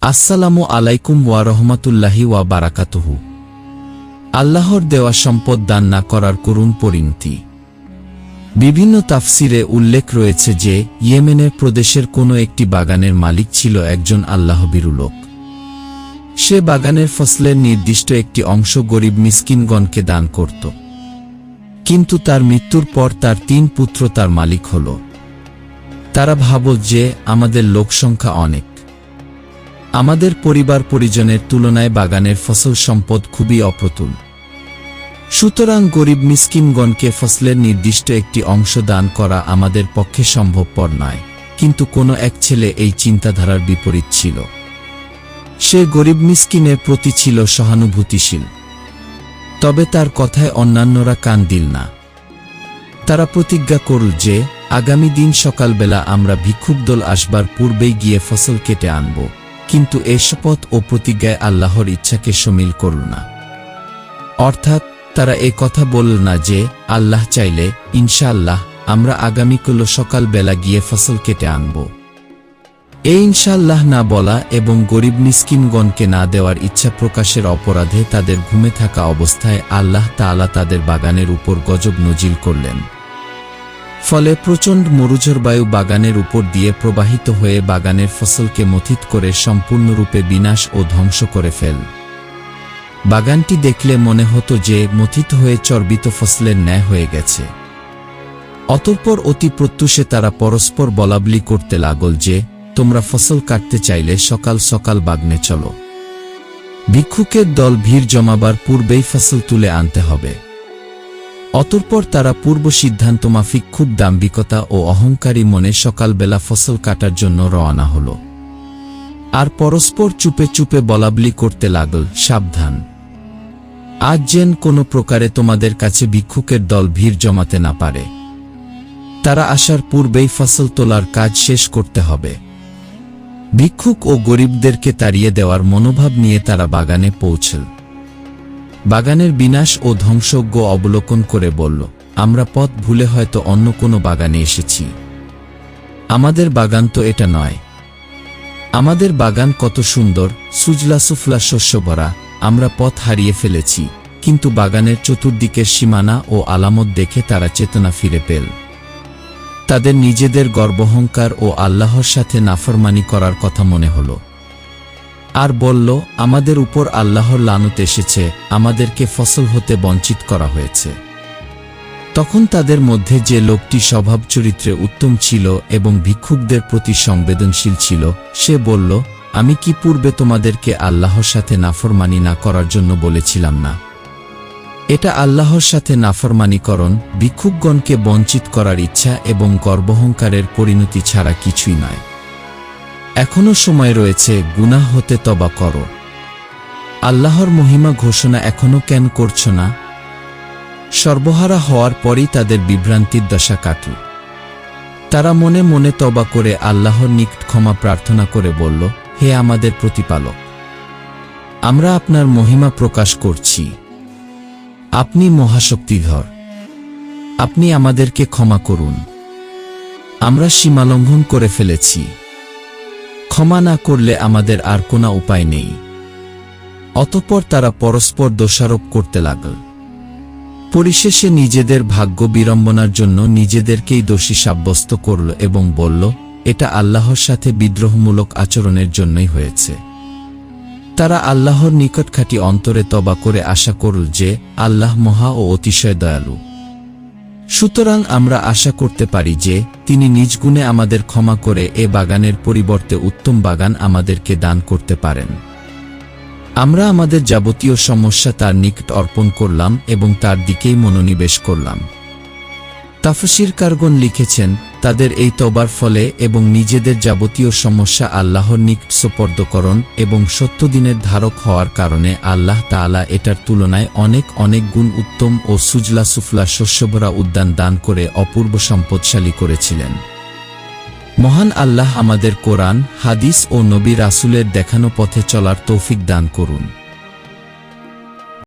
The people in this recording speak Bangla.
আসসালামু আলাইকুম ওয়া রহমাতুল্লাহি ওয়া বারাকাতুহু। আল্লাহর দেওয়া সম্পদ দান না করার করুণ পরিণতি। বিভিন্ন তাফসিরে উল্লেখ রয়েছে যে, ইয়েমেনের প্রদেশের কোনো একটি বাগানের মালিক ছিল একজন আল্লাহবিরু লোক। সে বাগানের ফসলের নির্দিষ্ট একটি অংশ গরিব মিসকিনগণকে দান করত। কিন্তু তার মৃত্যুর পর তার তিন পুত্র তার মালিক হল। তারা ভাবল যে, আমাদের লোকসংখ্যা অনেক। আমাদের পরিবার পরিজনের তুলনায় বাগানের ফসল সম্পদ খুবই অপ্রতুল। সুতরাং গরিব মিসকিনগণকে ফসলের নির্দিষ্ট একটি অংশ দান করা আমাদের পক্ষে সম্ভবপর নয়। কিন্তু কোনো এক ছেলে এই চিন্তাধারার বিপরীত ছিল। সে গরিব মিসকিনের প্রতি ছিল সহানুভূতিশীল। তবে তার কথায় অন্যান্যরা কান দিল না। তারা প্রতিজ্ঞা করল যে, আগামী দিন সকালবেলা আমরা ভিক্ষুক দল আসবার পূর্বেই গিয়ে ফসল কেটে আনব। কিন্তু এ শপথ ও প্রতিজ্ঞায় আল্লাহর ইচ্ছাকে সমিল করল না। অর্থাৎ তারা এ কথা বলল না যে, আল্লাহ চাইলে, ইনশাআল্লাহ, আমরা আগামীকাল সকালবেলা গিয়ে ফসল কেটে আনব। এ ইনশাআল্লাহ না বলা এবং গরিব মিসকিনগণকে না দেওয়ার ইচ্ছা প্রকাশের অপরাধে তাদের ঘুমে থাকা অবস্থায় আল্লাহ তাআলা তাদের বাগানের উপর গজব নজিল করলেন। ফলে প্রচণ্ড মরুঝর বায়ু বাগানের উপর দিয়ে প্রবাহিত হয়ে বাগানের ফসলকে মথিত করে সম্পূর্ণরূপে বিনাশ ও ধ্বংস করে ফেল। বাগানটি দেখলে মনে হতো যে মথিত হয়ে চর্বিত ফসলের ন্যায় হয়ে গেছে। অতঃপর অতি প্রত্যুষে তারা পরস্পর বলাবলি করতে লাগল যে, তোমরা ফসল কাটতে চাইলে সকাল সকাল বাগনে চলো। ভিক্ষুকের দল ভিড় জমাবার পূর্বেই ফসল তুলে আনতে হবে। অতঃপর তারা পূর্ব সিদ্ধান্ত মাফিক খুব দাম্ভিকতা ও অহংকারী মনে সকালবেলা ফসল কাটার জন্য রওনা হল। আর পরস্পর চুপে চুপে বলাবলি করতে লাগল, সাবধান। আজ যেন কোনো প্রকারে তোমাদের কাছে ভিক্ষুকের দল ভিড় জমাতে না পারে। তারা আসার পূর্বেই ফসল তোলার কাজ শেষ করতে হবে। ভিক্ষুক ও গরিবদেরকে তাড়িয়ে দেওয়ার মনোভাব নিয়ে তারা বাগানে পৌঁছল। বাগানের বিনাশ ও ধ্বংসজ্ঞ অবলোকন করে বলল, আমরা পথ ভুলে হয়তো অন্য কোনো বাগানে এসেছি। আমাদের বাগান তো এটা নয়। আমাদের বাগান কত সুন্দর, সুজলা সুফলা শস্য ভরা, আমরা পথ হারিয়ে ফেলেছি, কিন্তু বাগানের চতুর্দিকের সীমানা ও আলামত দেখে তারা চেতনা ফিরে পেল। তাদের নিজেদের গর্বহংকার ও আল্লাহর সাথে নাফরমানি করার কথা মনে হলো। আর বলল, আমাদের উপর আল্লাহর লানত এসেছে, আমাদেরকে ফসল হতে বঞ্চিত করা হয়েছে। তখন তাদের মধ্যে যে লোকটি স্বভাব চরিত্রে উত্তম ছিল এবং ভিক্ষুকদের প্রতি সংবেদনশীল ছিল, সে বলল, আমি কি পূর্বে তোমাদেরকে আল্লাহর সাথে নাফরমানি না করার জন্য বলেছিলাম না? এটা আল্লাহর সাথে নাফরমানিকরণ, ভিক্ষুকগণকে বঞ্চিত করার ইচ্ছা এবং গর্বহংকারের পরিণতি ছাড়া কিছুই নয়। এখনও সময় রয়েছে, গুনাহ হতে তবা করো। আল্লাহর মহিমা ঘোষণা এখনও কেন করছ না? সর্বহারা হওয়ার পরই তাদের বিভ্রান্তির দশা কাটল। তারা মনে মনে তবা করে আল্লাহর নিকট ক্ষমা প্রার্থনা করে বলল, হে আমাদের প্রতিপালক, আমরা আপনার মহিমা প্রকাশ করছি। আপনি মহাশক্তিধর। আপনি আমাদেরকে ক্ষমা করুন। আমরা সীমালঙ্ঘন করে ফেলেছি। ক্ষমা না করলে আমাদের আর কোনো উপায় নেই। অতঃপর তারা পরস্পর দোষারোপ করতে লাগল। পরিশেষে নিজেদের ভাগ্য বিড়ম্বনার জন্য নিজেদেরকেই দোষী সাব্যস্ত করল এবং বলল, এটা আল্লাহর সাথে বিদ্রোহমূলক আচরণের জন্যই হয়েছে। তারা আল্লাহর নিকটখাটি অন্তরে তবা করে আশা করল যে আল্লাহ মহা ও অতিশয় দয়ালু। সুতরাং আমরা আশা করতে পারি যে, তিনি নিজ গুণে আমাদের ক্ষমা করে এ বাগানের পরিবর্তে উত্তম বাগান আমাদেরকে দান করতে পারেন। আমরা আমাদের যাবতীয় সমস্যা তার নিকট অর্পণ করলাম এবং তার দিকেই মনোনিবেশ করলাম। তাফসির কারগন লিখেছেন, তাদের এই তবার ফলে এবং নিজেদের যাবতীয় সমস্যা আল্লাহর নিকট সোপর্দকরণ এবং সত্য দিনের ধারক হওয়ার কারণে আল্লাহ তাআলা এটার তুলনায় অনেক অনেক গুণ উত্তম ও সুজলা সুফলা শস্যভরা উদ্যান দান করে অপূর্ব সম্পদশালী করেছিলেন। মহান আল্লাহ আমাদের কোরআন, হাদিস ও নবী রাসুলের দেখানো পথে চলার তৌফিক দান করুন।